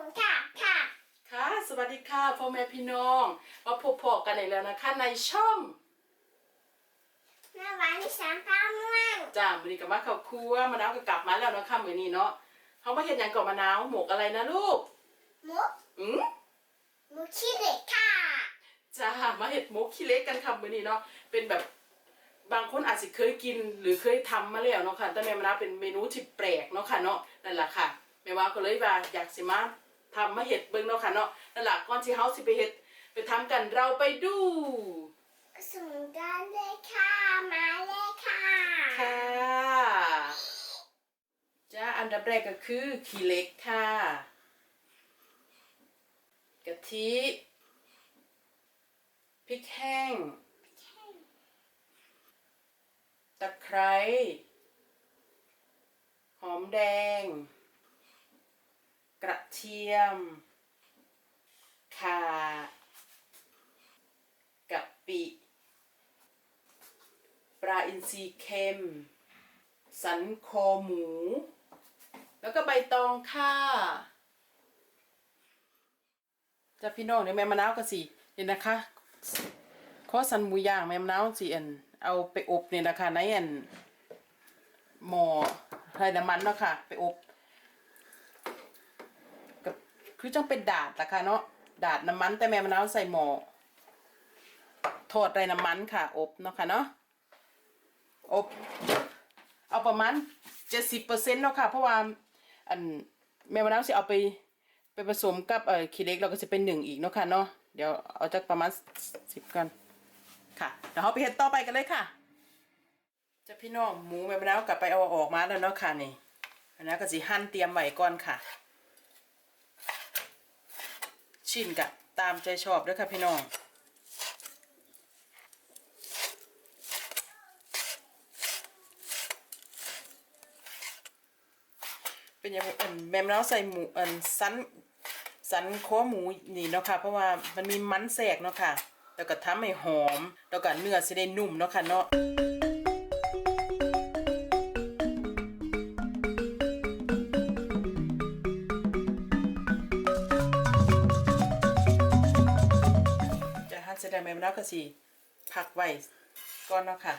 คุณค่ะค่ะ ค่ะ สวัสดีค่ะพ่อแม่พี่น้อง มาพบพอกันอีกแล้วนะคะในช่องแม่หวานที่สามข้าวม่วงจ้ามือนี้กับมาข้าวครัวมะนาวก็กลับมาแล้วเนาะค่ะมือนี้เนาะเขามาเห็นยังกับมะนาวหมกอะไรนะลูกหมุกอืมหมุกขี้เหล็กค่ะจ้ามาเห็ดหมกขี้เล็กกันค่ะมือนี้เนาะเป็นแบบบางคนอาจจะเคยกินหรือเคยทำมาแล้วเนาะค่ะแต่แม่มะนาวเป็นเมนูที่แปลกเนาะค่ะเนาะนั่นแหละค่ะแม่ว่าก็เลยว่าอยากสิมา ทำมาเห็ดเบิ่งเนาะค่ะเนาะนั่นแหละก่อนที่เฮาสิไปเห็ดไปทำกันเราไปดูส่งกันเลยค่ะ มาเลยค่ะ ค่ะจ้าอันดับแรกก็คือขี้เหล็กค่ะกะทิพริกแห้งตะไคร้หอมแดง กระเทียมข่ากะปิปลาอินทรีเค็ม สันคอหมู แล้วก็ใบตองค่ะ จะพี่น้องเดี๋ยวแม่มะนาวก็สินี่นะคะข้อสันหมูย่างแม่มะนาวสิอันเอาไปอบเนี่ยนะคะในอันหม้อไร้น้ำมันเนาะค่ะ ไปอบ คือจังเป็นดาดละค่ะเนาะดาดน้ำมันแต่แม่มะนาวใส่หม้อทอดไรน้ำมันค่ะ อบเนาะค่ะเนาะอบเอาประมาณเจ็ดสิบเปอร์เซ็นต์เนาะค่ะ เพราะว่าอันแม่มะนาวสิเอาไปไปผสมกับเอ่อขี้เล็กเราก็จะเป็นหนึ่งอีกเนาะค่ะเนาะเดี๋ยวเอาจากประมาณสิบกันค่ะเดี๋ยวเราไปเห็ดต่อไปกันเลยค่ะ จะพี่น้องหมูแม่มะนาวกลับไปเอาออกมาแล้วเนาะค่ะนี่อันนี้ก็สิหั่นเตรียมไว้ก่อนค่ะ ชิ้นกะตามใจชอบด้วยค่ะพี่น้องเป็นยังไงอันแมมะนาวใส่หมูอันสันสันคอหมูนี่เนาะค่ะเพราะว่ามันมีมันแทรกเนาะค่ะแล้วก็ทำให้หอมแล้วก็เนื้อสิได้นุ่มเนาะค่ะเนาะ ม่มะนาวก็สิพักไว้ก่อนเนาะค่ะ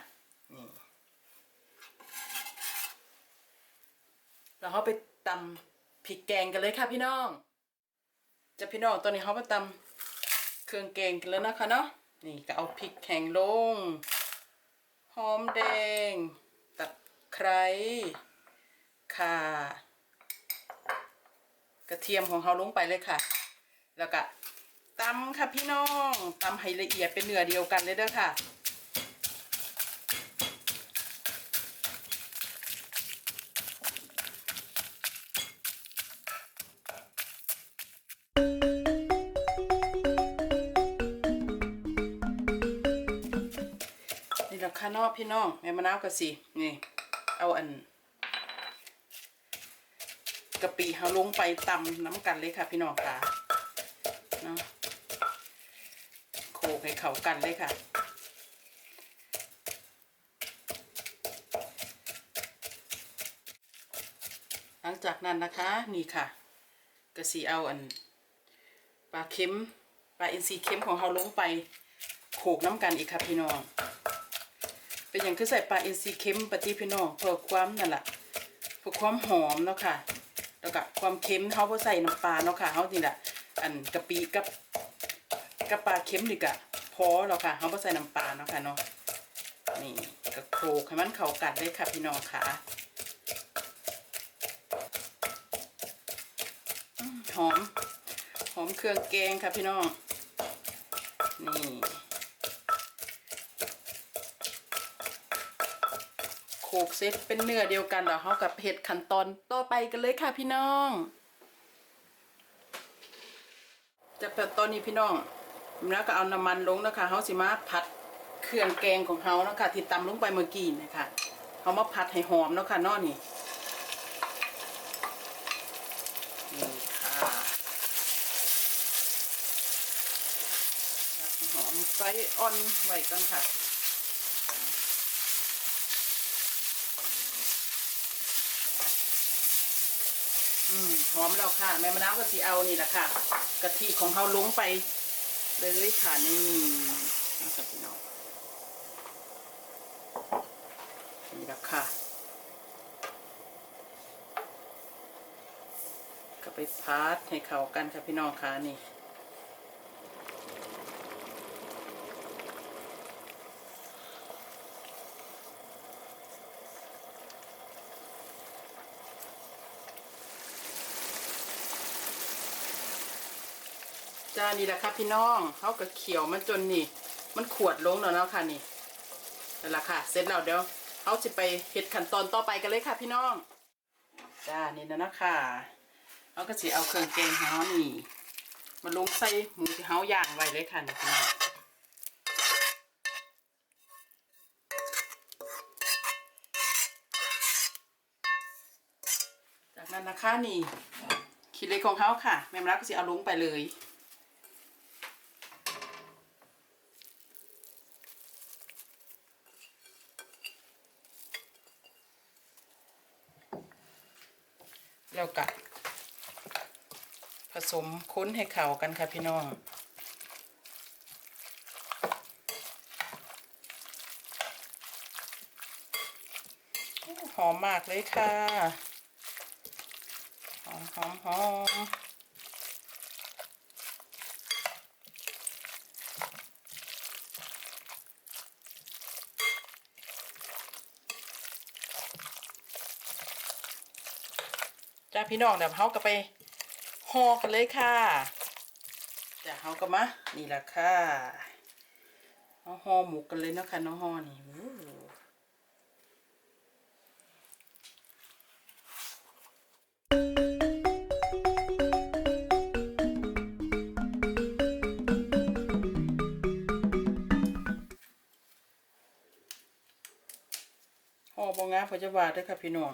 นี่แล้วเขาไปตำพริกแกงกันเลยค่ะพี่น้อง จะพี่น้องตอนนี้เขาไปตำเครื่องแกงกันแล้วนะคะเนาะ นี่ก็เอาพริกแข็งลง หอมแดงตะไคร้ข่ากระเทียมของเขาลงไปเลยค่ะ แล้วก็ ตำค่ะพี่น้องตำให้ละเอียดเป็นเนื้อเดียวกันเลยเด้อค่ะนี่ละค่ะนอกพี่น้องแม่มะนาวกะสินี่เอาอันกะปิเฮาลงไปตำน้ำกันเลยค่ะพี่น้องค่ะเนาะ ให้เข้ากันเลยค่ะหลังจากนั้นนะคะนี่ค่ะกระสีเอาอันปลาเค็มปลาอินทรีเค็มของเราลงไปโขกน้ำกันอีกค่ะพี่น้อง เป็นอย่างคือใส่ปลาอินทรีเค็มปฏิพี่น้องเพื่อความนั่นแหละเพื่อความหอมเนาะค่ะแล้วก็ความเค็มเขาเพื่อใส่น้ำปลาเนาะค่ะเขานี่แหละอันกะปิกับกับปลาเค็มนี่กะ อแล้วค่ะเขาเพื่ใส่น้ำปลาเนาะค่ะเนาะนี่ก็โขลกให้มันเข้ากันเลยค่ะพี่น้องค่ะหอมหอมเครื่องแกงค่ะพี่น้องนี่โขลกเซตเป็นเนื้อเดียวกันแล้วเขากับเห็ดขั้นตอนต่อไปกันเลยค่ะพี่น้องจากตอนนี้พี่น้อง แล้วก็เอาน้ำมันลงนะคะเขาสิมาผัดเครื่องแกงของเขานะคะที่ตำลงไปเมื่อกี้นะคะเขามาผัดให้หอมเนาะค่ะนอนี่นี่ค่ะผัดหอมไฟอ่อนไว้ก่อนค่ะอืมหอมแล้วค่ะแม่มะนาวก็สิเอานี่แหละค่ะกะทิของเขาลงไป เลยค่ะนี่นะครับพี่น้องนี่แหละค่ะ ก็ไปพัดให้เข้ากันค่ะพี่น้องค่ะนี่ จ้านี่แหละครับพี่น้องเขาก็เขียวมันจนนี่ มันขวดลงแล้วเนาะค่ะนี่นั่นแหละค่ะ เสร็จแล้วเดี๋ยวเขาจะไปเฮ็ดขั้นตอนต่อไปกันเลยค่ะพี่น้อง จ้านี่นะนะค่ะเขาก็จะเอาเครื่องแกงเฮานี่มาลงใส่หมูที่เฮาย่างไว้เลยค่ะนี่พี่น้องจากนั้นนะคะนี่ขี้เล็กของเขาค่ะ แม่มรักก็จะเอาลงไปเลย แล้วก็ผสมคุ้นให้เข้ากันค่ะพี่น้องหอมมากเลยค่ะ หอมหอมหอมาพี่น้องเดี๋ยวเขาก็ไปห่อกันเลยค่ะจ้าเขาก็มานี่แหละค่ะเอาห่อหมูกันเลยนะคะน้องห่อนี่อู้ห่อบงาพจาวาด้วยค่ะพี่น้อง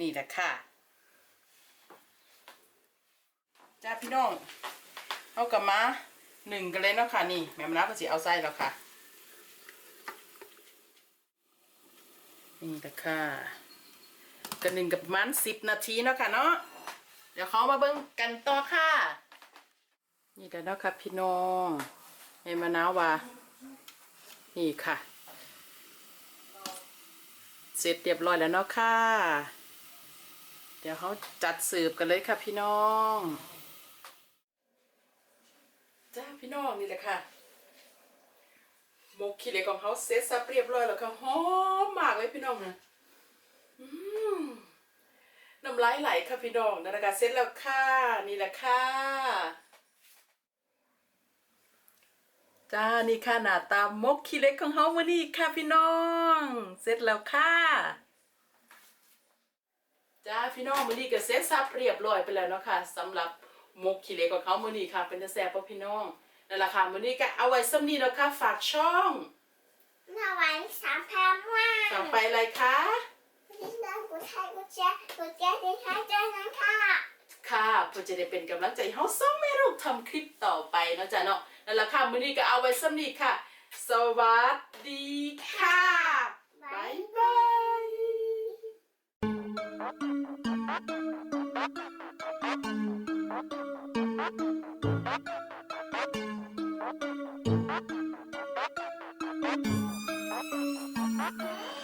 นี่แหละค่ะ จ้าพี่น้องเอากับมาหนึ่งกันเลยเนาะค่ะนี่แม่มะนาวก็สิเอาไส้แล้วค่ะ นี่แหละค่ะกันหนึ่งกับประมาณสิบนาทีเนาะค่ะเนาะเดี๋ยวเขามาเบิ่งกันต่อค่ะ นี่แหละเนาะค่ะพี่น้องแม่มะนาวว่านี่ค่ะ เสร็จเรียบร้อยแล้วเนาะค่ะ เดี๋ยวเขาจัดสืบกันเลยค่ะพี่น้อง พี่น้องนี่แหละค่ะหมกขี้เหล็กของเขาเสร็จสับเรียบร้อยแล้วค่ะหอมมากเลยพี่น้องนะน้ำลายไหลค่ะพี่น้องนั่นนะคะเสร็จแล้วค่ะนี่แหละค่ะจ้านี่ค่ะหน้าตามกขี้เล็กของเฮามื้อนี้ค่ะพี่น้องเสร็จแล้วค่ะจ้าพี่น้องมื้อนี้ก็เสร็จสับเรียบร้อยไปแล้วเนาะค่ะสำหรับมกขี้เล็กของเขามื้อนี้ค่ะ เป็นจะแซ่บบ่พี่น้อง นั่นล่ะค่ะมื้อนี้ก็เอาไว้สำนี้แล้วค่ะฝากช่องสวัสดีสามพันว่าต่อไปอะไรคะดิฉันกูไทยกูแจ๊กูแจ๊ดิฉันเจอกันค่ะค่ะเพื่อจะได้เป็นกำลังใจให้เฮาส่งแม่ลูกทำคลิปต่อไปเนาะจ้ะเนาะนั่นล่ะค่ะมื้อนี้ก็เอาไว้สำนี้ค่ะ สวัสดีค่ะบ๊ายบายค ลิป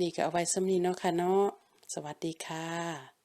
นี้ก็เอาไว้สำนีเนาะค่ะเนาะสวัสดีค่ะ